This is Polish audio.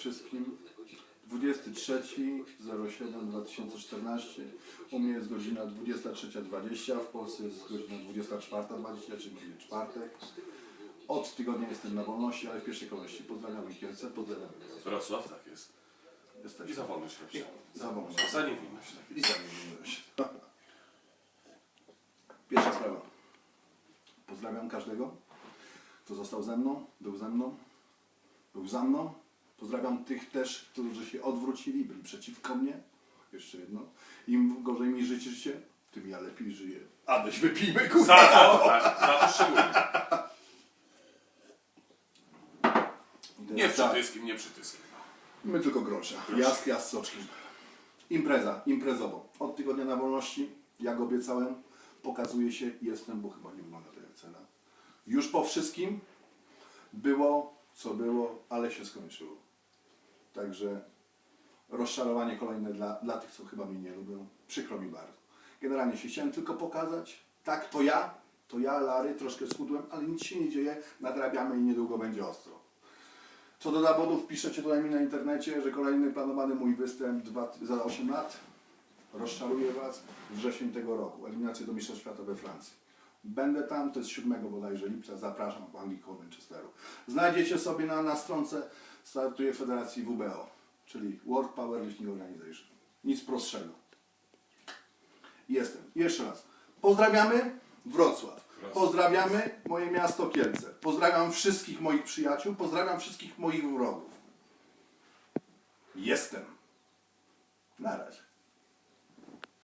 wszystkim. 23.07.2014. U mnie jest godzina 23.20, w Polsce jest godzina 24.20, czyli czwartek. Od tygodnia jestem na wolności, ale w pierwszej kolejności pozdrawiam Kielce, pozdrawiam. Wrocław, tak jest. Jesteś I za wolność robię. Za wolność. Za niewinność. I za niewinność. Pierwsza sprawa. Pozdrawiam każdego, kto został ze mną, był ze mną, był za mną. Pozdrawiam tych też, którzy się odwrócili, byli przeciwko mnie. Jeszcze jedno. Im gorzej mi życzycie, tym ja lepiej żyję. Adeś wypijmy, Za kurwa! to, tak, za to szczególnie. I teraz Nie tak. przytyskiem, nie przytyskiem. My tylko grosza. Jask, jask z soczkiem. Impreza, imprezowo. Od tygodnia na wolności, jak obiecałem, pokazuje się, jestem, bo chyba nie wygląda to jak cena. Już po wszystkim było, co było, ale się skończyło. Także rozczarowanie kolejne dla, dla tych, co chyba mnie nie lubią. Przykro mi bardzo. Generalnie się chciałem tylko pokazać, tak, to ja, to ja, Lary, troszkę schudłem, ale nic się nie dzieje, nadrabiamy i niedługo będzie ostro. Co do zawodów, piszecie tutaj mi na internecie, że kolejny planowany mój występ dwa, za 8 lat. Rozczaruję Was. Wrzesień tego roku. Eliminacje do Mistrzostw Świata we Francji. Będę tam, to jest 7 bodajże lipca. Zapraszam w Anglii Manchesteru. Znajdziecie sobie na, na stronce startuje Federacji WBO, czyli World Powerlifting Organization. Nic prostszego. Jestem. Jeszcze raz. Pozdrawiamy Wrocław. Pozdrawiamy moje miasto Kielce. Pozdrawiam wszystkich moich przyjaciół. Pozdrawiam wszystkich moich wrogów. Jestem. Na razie.